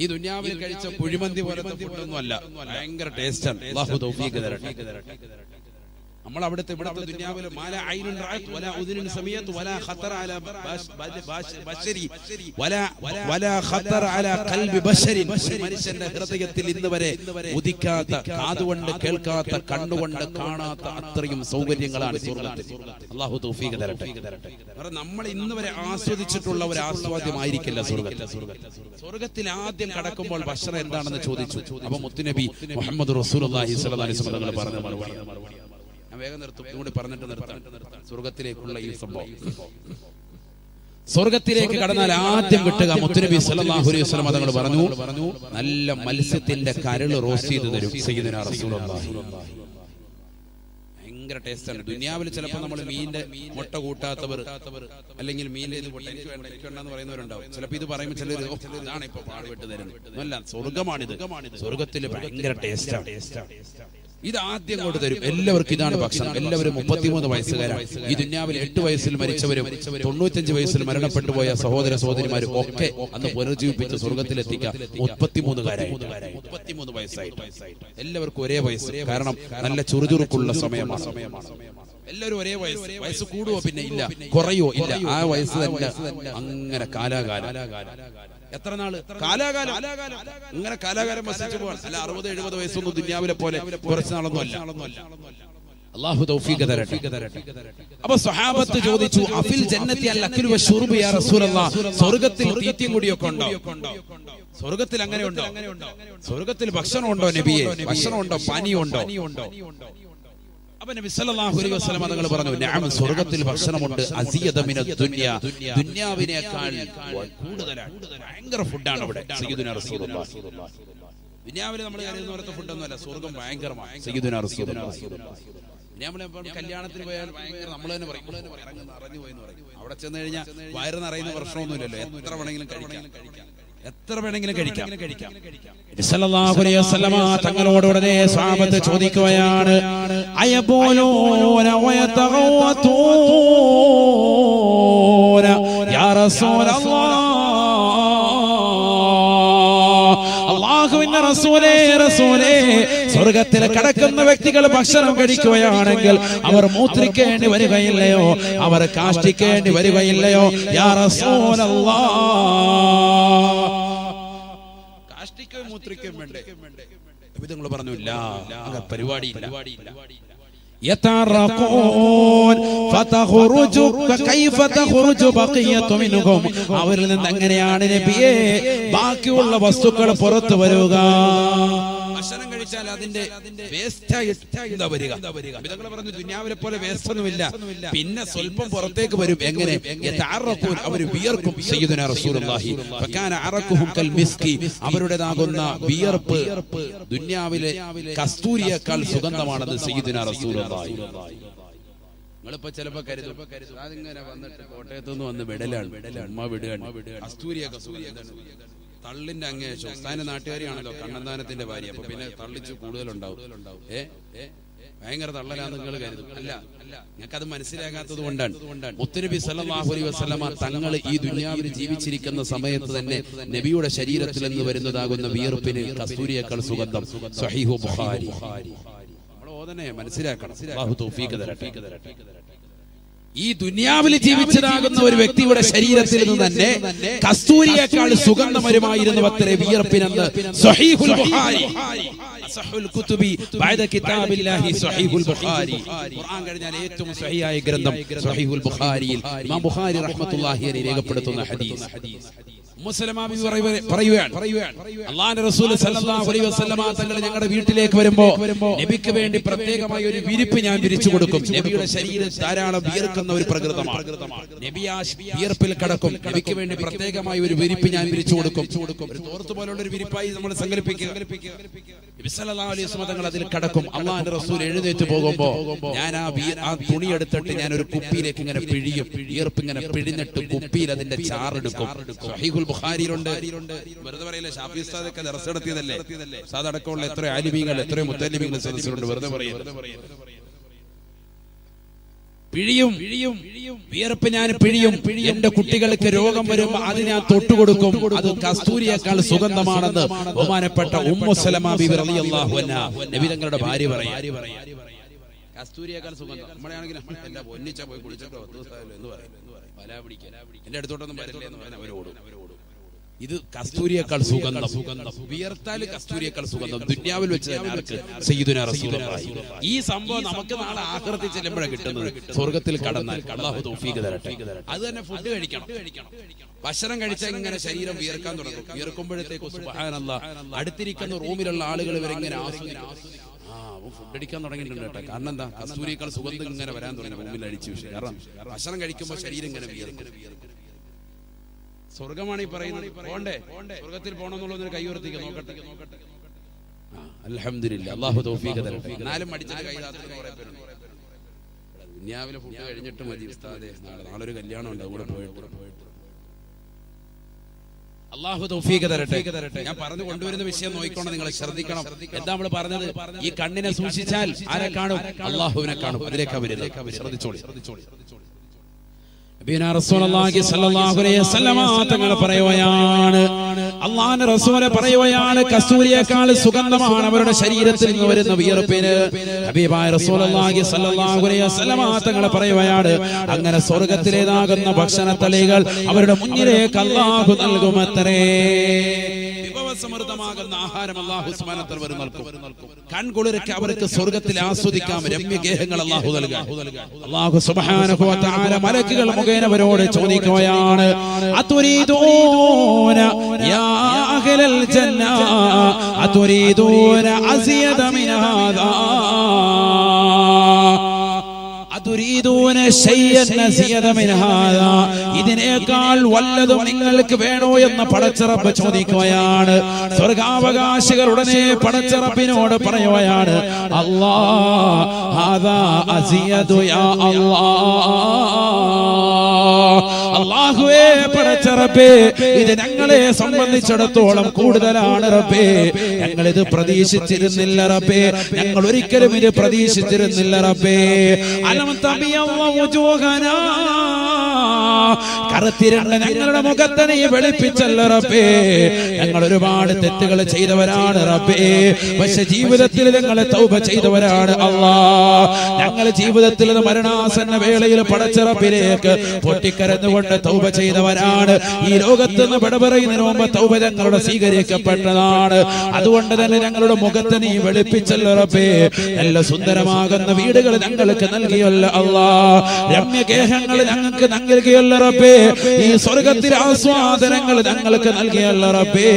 ഈ ദുന്യാവിൽ കഴിച്ച കുഴിമന്തി പോലത്തെ ഫുഡൊന്നും അല്ല ഭയങ്കര ടേസ്റ്റാണ് തരട്ടെ. നമ്മൾ അവിടുത്തെ ഇവിടുത്തെ ദുനിയാവിലെ മാല ഐനുൻ റഅത്ത് വലാ ഉദുനുൻ സമയത്ത് വലാ ഖത്തർ അല ബശരി വലാ വലാ ഖത്തർ അല ഖൽബി ബശരി മനുഷ്യന്റെ ഹൃദയത്തിൽ ഇന്ന് വരെ ഉദിക്കാത്ത കാതുകൊണ്ട് കേൾക്കാത്ത കണ്ണുകൊണ്ട് കാണാത്ത അത്രയും സൗകര്യങ്ങളാണ് സ്വർഗത്തിൽ അല്ലാഹു തൗഫീഖ് തരട്ടെ. കാരണം നമ്മൾ ഇന്ന് വരെ ആസ്വദിച്ചിട്ടുള്ള ഒരു ആസ്വാദ്യമായിരിക്കില്ല സ്വർഗത്തിൽ സ്വർഗത്തിൽ ആദ്യം കടക്കുമ്പോൾ ഭക്ഷണം എന്താണെന്ന് ചോദിച്ചു. അപ്പോൾ മുത്തുനബി മുഹമ്മദ് റസൂലുള്ളാഹി സ്വല്ലല്ലാഹി അലൈഹി വസല്ലം പറഞ്ഞു വേഗം നിർത്തും ഇതുകൂടി പറഞ്ഞിട്ട് നിർത്താം. സ്വർഗത്തിലേക്കുള്ള ഈ സംഭവം. സ്വർഗത്തിലേക്ക് കടന്നാൽ ആദ്യം കിട്ടുക മുത്തുനബി സല്ലല്ലാഹു അലൈഹി വസല്ലം തങ്ങൾ പറഞ്ഞു പറഞ്ഞു നല്ല മത്സ്യത്തിന്റെ കരൾ റോസ്റ്റ് ചെയ്ത് തരും. ഭയങ്കര ടേസ്റ്റാണ് ദുനിയാവിൽ ചിലപ്പോൾ നമ്മൾ മീനിന്റെ മുട്ട കൂട്ടാത്തവർ അല്ലെങ്കിൽ മീനിന്റെ ഇത് കൂട്ട എനിക്ക് വേണ്ട എനിക്ക് വേണ്ടെന്ന് പറയുന്നവരുണ്ടാവും. ചിലപ്പോൾ ഇത് പറയുമ്പോൾ ചിലർ "ഓ, ഇതാണ് ഇപ്പൊ പാടുപെട്ട് തരുന്നത്. അല്ല സ്വർഗമാണിത്. സ്വർഗത്തിൽ ഭയങ്കര ടേസ്റ്റാണ് ഇത് ആദ്യം കൊണ്ട് തരും എല്ലാവർക്കും ഇതാണ് ഭക്ഷണം. എല്ലാവരും മുപ്പത്തിമൂന്ന് വയസ്സുകാരാണ്. ഈ ദുന്യാവിൽ എട്ട് വയസ്സിൽ മരിച്ചവരും തൊണ്ണൂറ്റഞ്ച് വയസ്സിൽ മരണപ്പെട്ടു പോയ സഹോദര സഹോദരിമാരും ഒക്കെ അന്ന് പുനർജീവിപ്പിച്ച് സ്വർഗത്തിലെത്തിക്കുക. മുപ്പത്തിമൂന്നുകാരായി. മുപ്പത്തിമൂന്ന് വയസ്സായിട്ട് എല്ലാവർക്കും ഒരേ വയസ്സ്. കാരണം നല്ല ചുറുചുറുക്കുള്ള സമയമാണ്. എല്ലാവരും ഒരേ വയസ്സ്. വയസ്സ്. കൂടുവോ പിന്നെ ഇല്ല. കുറയോ ഇല്ല. ആ വയസ്സ് തന്നെ. അങ്ങനെ കാലാകാലം. എത്ര നാൾ? കാലാകാലം. ഇങ്ങനെ കാലാകാലം വസിച്ചു പോകാൻ അല്ല അറുപത് എഴുപത് വയസ്സൊന്നും ദുന്യാവിലെ പോലെ കുറച്ച് നാളൊന്നും അല്ല. അള്ളാഹു തരട്ടെ. സ്വഹാബത്ത് ചോദിച്ചു അഫിൽ ജന്നത്തി അൽ യാ സ്വർഗത്തിൽ സ്വർഗത്തിൽ അങ്ങനെ ഉണ്ടോ? സ്വർഗത്തിൽ ഭക്ഷണം ഉണ്ടോ? നബിയെ? ഭക്ഷണം ഉണ്ടോ അപ്പൊ നബി സല്ലല്ലാഹു അലൈഹി വസല്ലം തങ്ങൾ പറഞ്ഞു നഅം സ്വർഗത്തിൽ ഭക്ഷണമുണ്ട് അസിയത മിന ദുനിയ ദുനിയാവിനേക്കാൾ ഭയങ്കര ഫുഡാണ് അവിടെ റസൂലുള്ളാഹി. നമ്മൾ സ്വർഗം ഭയങ്കരമാണ് റസൂലുള്ളാഹി. നമ്മൾ കല്യാണത്തിന് പോയാൽ ഭയങ്കര നമ്മൾ തന്നെ പറയും "നമ്മൾ തന്നെ പോയെന്ന് നിറഞ്ഞു പോയി പറയും. അവിടെ ചെന്ന് കഴിഞ്ഞാൽ വയറ് നിറയുന്ന പ്രശ്നമൊന്നുമില്ലല്ലോ എത്ര വേണമെങ്കിലും കഴിക്കാം. എത്ര വേണമെങ്കിലും കഴിക്കാം. തങ്ങളോട് ഉടനെ സ്വഹാബത്ത് ചോദിക്കുകയാണ് റസൂലല്ലാഹ്. അള്ളാഹുവിന്റെ റസൂലേ റസൂലേ. സ്വർഗത്തിൽ കടക്കുന്ന വ്യക്തികൾ ഭക്ഷണം കഴിക്കുകയാണെങ്കിൽ അവർ മൂത്രിക്കേണ്ടി വരികയില്ലയോ? അവർ കാഷ്ടിക്കേണ്ടി വരികയില്ലയോ? പറഞ്ഞു ഇല്ല പരിപാടി അവരിൽ നിന്ന് എങ്ങനെയാണ് നബിയെ? ബാക്കിയുള്ള വസ്തുക്കൾ പുറത്തു വരുക. ഭക്ഷണം കഴിച്ചാൽ അതിന്റെ വേസ്റ്റ് എന്താ വരിക? ഇതങ്ങൾ പറഞ്ഞു ദുനിയാവിലെ പോലെ വേസ്റ്റ് ഒന്നുമില്ല. പിന്നെ സ്വല്പം പുറത്തേക്ക് വരും. എങ്ങനെ? അവർ വിയർക്കും അവരുടേതാകുന്ന വിയർപ്പ് ദുന്യാവിലെ കസ്തൂരിയേക്കാൾ സുഗന്ധമാണെന്ന് സയ്യിദുനാ റസൂലുള്ളാഹി. നിങ്ങളിപ്പോ ചിലപ്പോ കരുതും. അതിങ്ങനെ വന്നിട്ട് കോട്ടയത്ത് നിന്ന് വന്ന് വിടലാണ് വിടലാണ് കസ്തൂരിയൊക്കെ തള്ളിന്റെ അങ്ങേ സ്ഥാന നാട്ടുകാരിയാണല്ലോ കണ്ണന്താനത്തിന്റെ ഭാര്യ. അപ്പൊ പിന്നെ തള്ളിച്ച് കൂടുതലുണ്ടാവും. ഏ? ഭയങ്കര തള്ളലാന്ന് നിങ്ങൾ കരുതും. അല്ല ഞങ്ങൾക്ക് അത് മനസ്സിലാകാത്തത് കൊണ്ടാണ്. മുത്തനബി സല്ലല്ലാഹു അലൈഹി വസല്ലമ തങ്ങൾ ഈ ദുനിയാവിൽ ജീവിച്ചിരിക്കുന്ന സമയത്ത് തന്നെ നബിയുടെ ശരീരത്തിൽ നിന്ന് വരുന്നതാകുന്ന വിയർപ്പിന് കസ്തൂരിയേക്കാൾ സുഗന്ധം. സഹിഹു ബുഹാരി നമ്മൾ ഓതനെ മനസ്സിലാക്കണം. ഈ ദുനിയാവിൽ ജീവിച്ചതാകുന്ന ഒരു വ്യക്തിയുടെ ശരീരത്തിൽ നിന്ന് തന്നെ കസ്തൂരിയേക്കാൾ സുഗന്ധമരുമായിരുന്നു അത്ര വിയർപ്പിനെന്ന് കിതാബില്ലാഹി ബുഖാരി. ഖുർആൻ കഴിഞ്ഞാൽ ഏറ്റവും സഹിയായ ഗ്രന്ഥം ബുഖാരിയിൽ. ഇമാം ബുഖാരി അലൈഹി രേഖപ്പെടുത്തുന്ന ഹദീസ്. തങ്ങൾ ഞങ്ങളുടെ വീട്ടിലേക്ക് വരുമ്പോ നബിക്ക് വേണ്ടി പ്രത്യേകമായി ഒരു വിരിപ്പ് ഞാൻ വിരിച്ചു കൊടുക്കും. നബിയുടെ ശരീരം ധാരാളം വിയർക്കുന്ന ഒരു പ്രകൃതമാണ്. നബി ആ വിയർപ്പിൽ കടക്കും. നബിക്ക് വേണ്ടി പ്രത്യേകമായി ഒരു വിരിപ്പ് ഞാൻ വിരിച്ചു കൊടുക്കും. ഒരു തോർത്ത് പോലുള്ള ഒരു വിരിപ്പായി നമ്മൾ സങ്കല്പിക്കുക തങ്ങൾ അതിൽ കടക്കും. അള്ളാഹുവിന്റെ റസൂൽ എഴുന്നേറ്റ് പോകുമ്പോ ഞാൻ ആ ആ തുണി എടുത്തിട്ട് ഞാൻ ഒരു കുപ്പിയിലേക്ക് ഇങ്ങനെ പിഴിയും. വിയർപ്പ് ഇങ്ങനെ പിഴിഞ്ഞിട്ട് കുപ്പിയിൽ അതിന്റെ ചാറെടുക്കും. ബുഖാരിയിലുണ്ട്. വെറുതെ പറയില്ല ഷാഫി ഉസ്താദൊക്കെ ദർസ് നടത്തിയതല്ലേ? ഉസ്താദ് അടക്കമുള്ള എത്ര ആലിമീങ്ങൾ എത്ര മുത്തലിമീങ്ങൾ സദസ്സിലുണ്ട് വെറുതെ പറയും പിഴിയും വിയർപ്പ് ഞാൻ പിഴിയും. എന്റെ കുട്ടികൾക്ക് രോഗം വരുമ്പോ അത് ഞാൻ തൊട്ടുകൊടുക്കും അത് കസ്തൂരിയേക്കാൾ സുഗന്ധമാണെന്ന് ബഹുമാനപ്പെട്ട ഉമ്മുസലമാങ്ങളുടെ ബിബി റളിയല്ലാഹു അൻഹ. ഭാര്യ പറയാം. കസ്തൂരിയേക്കാൾ സുഗന്ധം. നമ്മളാണെങ്കിൽ എന്റെ പോയി കുളിച്ചിട്ടോ എന്ന് പറയും. എന്റെ അടുത്തോട്ടൊന്നും വരില്ലേ എന്ന് പറഞ്ഞാൽ അവരോടും. ഇത് കസ്തൂരിയേക്കാൾ സുഗന്ധം. സുഗന്ധം. വിയർത്താൽ കസ്തൂരിയേക്കാൾ സുഗന്ധം. ദുന്യാവിൽ വെച്ച് തന്നെ ആർക്ക്? സയ്യിദുനാ റസൂലുള്ളാഹി. ഈ സംഭവം നമുക്ക് നാളെ ആഹൃത്തിൽ ചെല്ലുമ്പോഴാണ് കിട്ടുന്നത്. സ്വർഗത്തിൽ കടന്നാൽ അള്ളാഹു തൗഫീഖ് തരട്ടെ. അത് തന്നെ ഫുഡ് കഴിക്കണം. ഭക്ഷണം കഴിച്ചാൽ ഇങ്ങനെ ശരീരം വിയർക്കാൻ തുടങ്ങും. വിയർക്കുമ്പോഴത്തേക്ക് സുബ്ഹാനല്ലാഹ് അടുത്തിരിക്കുന്ന റൂമിലുള്ള ആളുകൾ ഇവരെ ഇങ്ങനെ ആസ്വദിക്കും അവൻ ഫുഡ് അടിക്കാൻ തുടങ്ങിയിട്ടുണ്ട് കേട്ടോ. കാരണം എന്താ? കസ്തൂരിയേക്കാൾ സുഗന്ധം ഇങ്ങനെ വരാൻ തുടങ്ങി. റൂമിൽ അടിച്ചു കാരണം ഭക്ഷണം കഴിക്കുമ്പോൾ ശരീരം ഇങ്ങനെ വിയർക്കും. സ്വർഗമാണ് ഈ പറയുന്നത്. പോണ്ടേ? സ്വർഗത്തിൽ പോണെന്നുള്ള കൈ ഉയർത്തിക്ക് നോക്കട്ടെ. തൗഫീഖ് തരട്ടെ. എന്നാലും അടിച്ചിട്ട് കൈ താത്തുന്ന കുറെ പേരുണ്ട്. ദുനിയാവിലെ ഫുഡ് കഴിഞ്ഞിട്ട് മതി ഉസ്താദേ. നാളെ നാളെ ഒരു കല്യാണം ഉണ്ട് പോയിട്ട്. അള്ളാഹു തൗഫീഖ് തരട്ടെ. ഞാൻ പറഞ്ഞു കൊണ്ടുവരുന്ന വിഷയം നോക്കിക്കൊണ്ട് നിങ്ങൾ ശ്രദ്ധിക്കണം. എന്താ നമ്മൾ പറഞ്ഞത്? ഈ കണ്ണിനെ സൂക്ഷിച്ചാൽ ആരെ കാണും? അള്ളാഹുവിനെ കാണും. അതിലേക്കാ വരുന്നത് ശ്രദ്ധിച്ചോളി ശ്രദ്ധിച്ചോളി. നബീന റസൂലുള്ളാഹി സ്വല്ലല്ലാഹു അലൈഹി വസല്ലമ തങ്ങൾ പറയുകയാണ്. അള്ളാഹുവിന്റെ റസൂലെ പറയുകയാണ് കസ്തൂരിയേക്കാൾ സുഗന്ധമാണ് അവരുടെ ശരീരത്തിൽ നിന്ന് വരുന്ന വിയർപ്പിന്. ഹബീബായ വസല്ലമ തങ്ങൾ പറയുകയാണ് അങ്ങനെ സ്വർഗത്തിലേതാകുന്ന ഭക്ഷണത്തളികൾ അവരുടെ മുന്നിലേക്ക് അള്ളാഹു നൽകുമത്രേ. വിഭവസമൃദ്ധമാകുന്ന ആഹാരം അള്ളാഹു വരും നൽകും. കൺകുളിരൊക്കെ അവർക്ക് സ്വർഗത്തിൽ ആസ്വദിക്കാം രമ്യഗേഹങ്ങൾ അള്ളാഹു നൽകാം അള്ളാഹു തആല മലക്കുകൾ മുഖേനവരോട് ചോദിക്കുകയാണ് അതുരീദൂന യാ അഹ്ലൽ الجنة. أتريدون أزيد من هذا؟ ഇതിനേക്കാൾ വല്ലതും നിങ്ങൾക്ക് വേണോ എന്ന് പടച്ചിറപ്പ് ചോദിക്കുകയാണ്. സ്വർഗാവകാശികൾ ഉടനെ പടച്ചിറപ്പിനോട് പറയുകയാണ് അല്ലാ ഹാദാ അസിയദു യാ അല്ലാ. അള്ളാഹുവേ പടച്ചറപ്പേ ഇത് ഞങ്ങളെ സംബന്ധിച്ചിടത്തോളം കൂടുതലാണ് റബ്ബേ. ഞങ്ങൾ ഇത് പ്രതീക്ഷിച്ചിരുന്നില്ല റബ്ബേ. ഞങ്ങൾ ഒരിക്കലും ഇത് പ്രതീക്ഷിച്ചിരുന്നില്ല റബ്ബേ. അലം വജൂഹനാ കറുത്തിരണ്ട ഞങ്ങളുടെ മുഖത്തെ നീ വെളുപ്പിച്ചല്ല റബ്ബേ. ഞങ്ങൾ ഒരുപാട് തെറ്റുകൾ ചെയ്തവരാണ് റബ്ബേ. പക്ഷെ ജീവിതത്തിൽ ഞങ്ങളെ തൗബ ചെയ്തവരാണ് അല്ലാ ഞങ്ങൾ ജീവിതത്തിൽ മരണാസന്ന വേളയിൽ പടച്ച റബ്ബിലേക്ക് പൊട്ടിക്കരഞ്ഞുകൊണ്ട് തൗബ ചെയ്തവരാണ്. ഈ ലോകത്ത് നിന്ന് വിട പറയുന്നതിന് മുമ്പ് തൗബ ഞങ്ങളുടെ സ്വീകരിക്കപ്പെട്ടതാണ്. അതുകൊണ്ട് തന്നെ ഞങ്ങളുടെ മുഖത്തെ നീ വെളുപ്പിച്ചല്ലോ റബ്ബേ. നല്ല സുന്ദരമാകുന്ന വീടുകൾ ഞങ്ങൾക്ക് നൽകിയല്ല അല്ലാ രമ്യഗേഹങ്ങൾ ഞങ്ങൾക്ക് നൽകിയല്ല റബ്ബേ ഈ സ്വർഗത്തിലെ ആസ്വാദനങ്ങൾ ഞങ്ങൾക്ക് നൽകിയല്ല റബ്ബേ.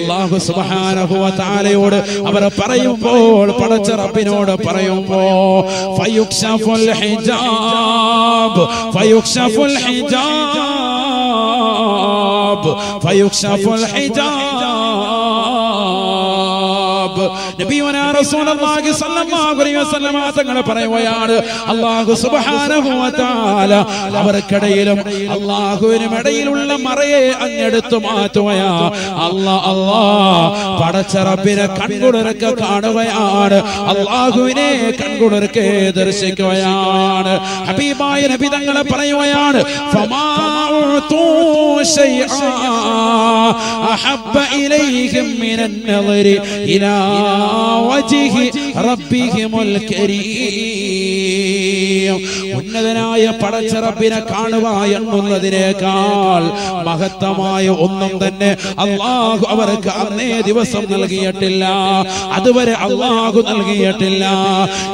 അല്ലാഹു സുബ്ഹാനഹു വ തആലയോട് അവർ പറയുമ്പോൾ പടച്ച റബ്ബിനോട് പറയുമ്പോ ഫയുക്ഷഫുൽ ഹിജാബ് ഫയുക്ഷഫുൽ ഹിജാബ് ഫയുക്ഷഫുൽ ഹിജാബ്. തങ്ങൾ പറയുകയാണ് തആല അവർക്കിടയിലും അല്ലാഹുവിനും ഇടയിലുള്ള മറയെ അങ്ങെടുത്തു മാറ്റുകയാ അല്ലാ അല്ലാ പടച്ചറപ്പിനെ കൺകുളിരക്കെ കാണുകയാണ്. അല്ലാഹുവിനെ കൺകുളിരക്കെ ദർശിക്കുകയാണ്. ഹബീബായ നബി തങ്ങളെ പറയുകയാണ് ഫമാ ഉതൂ ശൈആ അഹബ്ബ ഇലൈഹിം മിനൻ നളരി ഇലാ വജ്ഹി റബ്ബിഹിമുൽ കരീം ഉന്നതനായ പടച്ചിറപ്പിനെ കാണുക എന്നുള്ളതിനേക്കാൾ മഹത്തമായ ഒന്നും തന്നെ അള്ളാഹു അവർക്ക് അന്നേ ദിവസം നൽകിയിട്ടില്ല. അതുവരെ അള്ളാഹു നൽകിയിട്ടില്ല.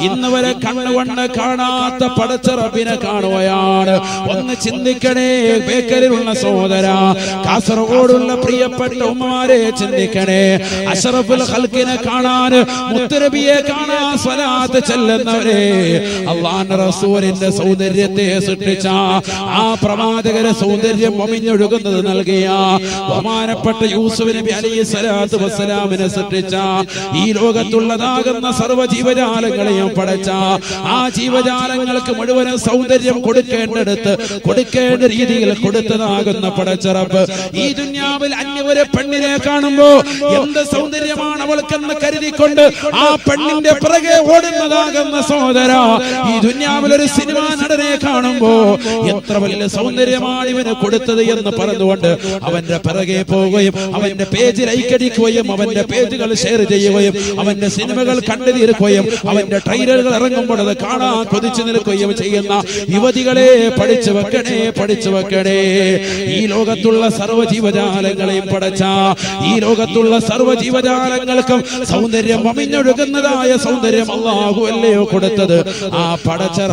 ഇന്ന് വരെ കണ്ണുകൊണ്ട് കാണാത്ത പടച്ചിറപ്പിനെ കാണുകയാണ്. ഒന്ന് ചിന്തിക്കണേ ബേക്കലിലുള്ള സഹോദര കാസർഗോഡുള്ള പ്രിയപ്പെട്ട ഉമ്മമാരെ ചിന്തിക്കണേ. അഷറഫുൽ ഹൽക്കിനെ കാണാൻ മുത്തരബിയെ കാണാൻ സ്വലാത്ത് ചെല്ലുന്നവരെ അള്ളാന്റെ റസൂലിന്റെ സൗന്ദര്യത്തെ സൃഷ്ടിച്ച ആ പ്രവാചകരെ സൗന്ദര്യം ഒമിഞ്ഞൊഴുകുന്നത് നൽകിയ ബഹുമാനപ്പെട്ട യൂസുഫ് നബി അലൈഹി സ്വലാത്തു വസ്സലാമിനെ സൃഷ്ടിച്ച ഈ ലോകത്തുള്ളതാകുന്ന സർവ ജീവജാലങ്ങളെയും പടച്ച ആ ജീവജാലങ്ങൾക്ക് മുഴുവനും സൗന്ദര്യം കൊടുക്കേണ്ടടുത്ത് കൊടുക്കേണ്ട രീതിയിൽ കൊടുത്തതാകുന്ന പടച്ചറപ്പ് ഈ ദുന്യാവിൽ അന്യ ഒരു പെണ്ണിനെ കാണുമ്പോ എന്ത് സൗന്ദര്യമാണ് അവൾക്കെന്ന് കരുതിക്കൊണ്ട് ആ പെണ്ണിന്റെ പിറകെ ഓടുന്നതാകുന്ന സഹോദര ഈ ദുന്യാവിൽ ഒരു സിനിമാ നടനെ കാണുമ്പോ എത്ര വലിയ സൗന്ദര്യമാണ് ഇവന് കൊടുത്തത് എന്ന് പറഞ്ഞുകൊണ്ട് അവന്റെ പിറകെ പോവുകയും അവന്റെ പേജ് ലൈക്കടിക്കുകയും അവന്റെ പേജുകൾ ഷെയർ ചെയ്യുകയും അവന്റെ സിനിമകൾ കണ്ടു തീർക്കുകയും അവന്റെ ട്രെയിലറുകൾ ഇറങ്ങുമ്പോൾ അത് കാണാൻ കൊതിച്ചു നിൽക്കുകയും ചെയ്യുന്ന യുവതികളെ പഠിച്ചു വെക്കണേ പഠിച്ചു വെക്കണേ. ഈ ലോകത്തുള്ള സർവ ജീവജാലങ്ങളെയും പഠിച്ച ഈ ലോകത്തുള്ള സർവ ജീവജാലങ്ങൾക്കും സൗന്ദര്യം അമിഞ്ഞൊഴുകുന്നതായ സൗന്ദര്യം അള്ളാഹു അല്ലയോ കൊടുത്തത്. ആ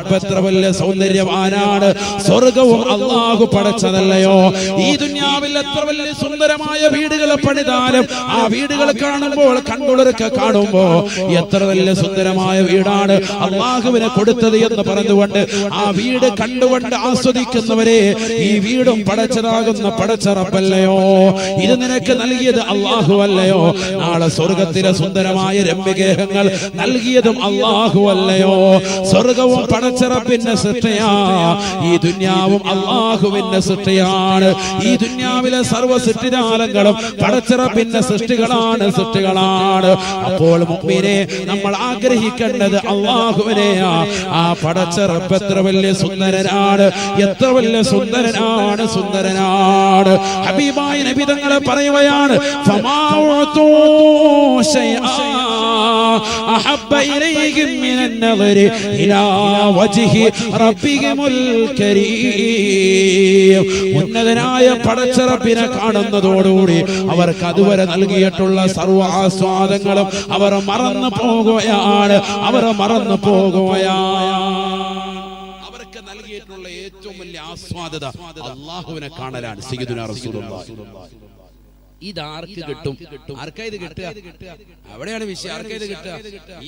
റബ്ബെത്ര വലിയ സൗന്ദര്യവാനാണ്. സ്വർഗവും അള്ളാഹു പടച്ചതല്ലയോ? ഈ ദുന്യാവിൽ എത്ര വലിയ സുന്ദരമായ വീടുകൾ പണിതാലും ആ വീടുകൾ കാണുമ്പോൾ കണ്ടുളർക്ക് കാണുമ്പോ എത്ര വലിയ സുന്ദരമായ വീടാണ് അള്ളാഹുവിനെ കൊടുത്തത് എന്ന് പറഞ്ഞുകൊണ്ട് ആ വീട് കണ്ടുകൊണ്ട് ആസ്വദിക്കുന്നവരെ ഈ വീടും പടച്ചതാകുന്ന പടച്ച റബ്ബല്ലയോ ഇത് നിനക്ക് നൽകിയത് അള്ളാഹു അല്ലയോ നാളെ സ്വർഗത്തിലെ സുന്ദരമായ രമ്യഗേഹങ്ങൾ നൽകിയതും അള്ളാഹു അല്ലയോ സ്വർഗവും പടച്ചറപ്പിന്റെ സൃഷ്ടിയാ. ഈ ദുന്യാവും അള്ളാഹുവിന്റെ സൃഷ്ടിയാണ്. ഈ ദുനിയാവിലെ സർവ സൃഷ്ടിജാലങ്ങളും പടച്ചറപ്പിന്റെ സൃഷ്ടികളാണ് സൃഷ്ടികളാണ്. അപ്പോൾ മുമ്പിനെ നമ്മൾ ആഗ്രഹിക്കേണ്ടത് അള്ളാഹുവിനെയാ ആ പടച്ചറപ്പ് എത്ര വലിയ സുന്ദരനാണ്. എത്ര വലിയ സുന്ദരനാണ് സുന്ദരനാണ്. ഹബീബായ നബിതങ്ങളെ പറയുകയാണ് അഹബ്ബ ഇലൈഹിം മിനൻ നദരി ഇലാ വജ്ഹി റബ്ബിഹിമുൽ കരീം. ഉന്നതനായ പടച്ചറപ്പിനെ കാണുന്നതോടുകൂടി അവർക്ക് അതുവരെ നൽകിയിട്ടുള്ള സർവ ആസ്വാദങ്ങളും അവർ മറന്നു പോകുകയാണ്. അവർ മറന്നു പോകുകയാണ്. അവർക്ക് നൽകിയിട്ടുള്ള ഏറ്റവും വലിയ ആസ്വാദത അള്ളാഹുവിനെ കാണലാണ് സയ്യിദുനാ റസൂലുള്ളാഹി. ഇതാർക്ക് കിട്ടും? ആർക്കാ ഇത് കിട്ടുക? അവിടെയാണ് വിഷയം. ആർക്കാ ഇത് കിട്ടുക?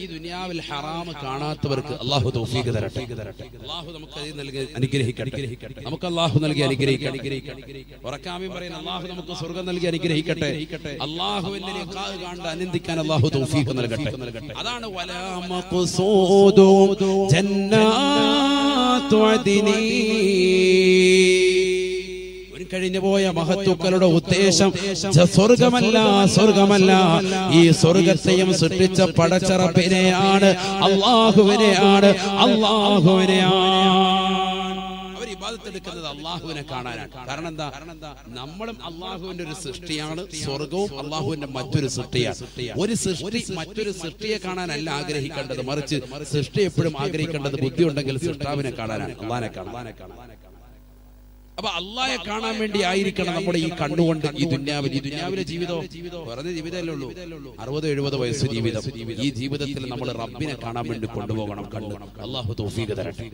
ഈ ദുനിയാവിൽ ഹറാമ് കാണാത്തവർക്ക് അള്ളാഹു തൗഫീഖ് തരട്ടെ. അള്ളാഹു നമുക്ക് അതിൽ നൽകി അനുഗ്രഹിക്കട്ടെ. നമുക്ക് അള്ളാഹു നൽകി അനുഗ്രഹിക്കട്ടെ. ഉറക്കാമി പറയുന്ന അള്ളാഹു നമുക്ക് സ്വർഗം നൽകി അനുഗ്രഹിക്കട്ടെ. അള്ളാഹുവിന്റെ നിക്കാഹ് കണ്ട് ആനന്ദിക്കാൻ അള്ളാഹു തൗഫീഖ് നൽകട്ടെ. അതാണ് വലാ മഖ്സൂദു ജന്നാത്തു അദ്നീ ഒരു കഴിഞ്ഞു പോയ മഹത്തുക്കളുടെ ഉദ്ദേശം സ്വർഗമല്ല സ്വർഗമല്ല. ഈ സ്വർഗത്തെയും സൃഷ്ടിച്ച പടച്ചറപ്പിനെയാണ് അള്ളാഹുവിനെയാണ് അള്ളാഹുവിനെയാണ്. ഇബാദത്തെടുക്കുന്നത് അള്ളാഹുവിനെ കാണാനാണ്. കാരണം എന്താ? നമ്മളും അള്ളാഹുവിന്റെ ഒരു സൃഷ്ടിയാണ് സ്വർഗവും അള്ളാഹുവിന്റെ മറ്റൊരു സൃഷ്ടിയാണ്. ഒരു സൃഷ്ടി മറ്റൊരു സൃഷ്ടിയെ കാണാനല്ല ആഗ്രഹിക്കേണ്ടത്. മറിച്ച് സൃഷ്ടി എപ്പോഴും ആഗ്രഹിക്കേണ്ടത് ബുദ്ധി ഉണ്ടെങ്കിൽ സൃഷ്ടാവിനെ കാണാനാണ് അള്ളാനെ കാണാൻ അപ്പൊ അള്ളാഹെ കാണാൻ വേണ്ടി ആയിരിക്കണം നമ്മുടെ ഈ കണ്ണുകൊണ്ട് ഈ ദുന്യാവിൽ ഈ ദുന്യാവിലെ ജീവിതം. വെറുതെ ജീവിതമല്ലേ ഉള്ളൂ. അറുപത് എഴുപത് വയസ്സ് ജീവിതം. ഈ ജീവിതത്തിൽ നമ്മൾ റബ്ബിനെ കാണാൻ വേണ്ടി കൊണ്ടുപോകണം കണ്ണു. അള്ളാഹു തോഫീക തരട്ടെ.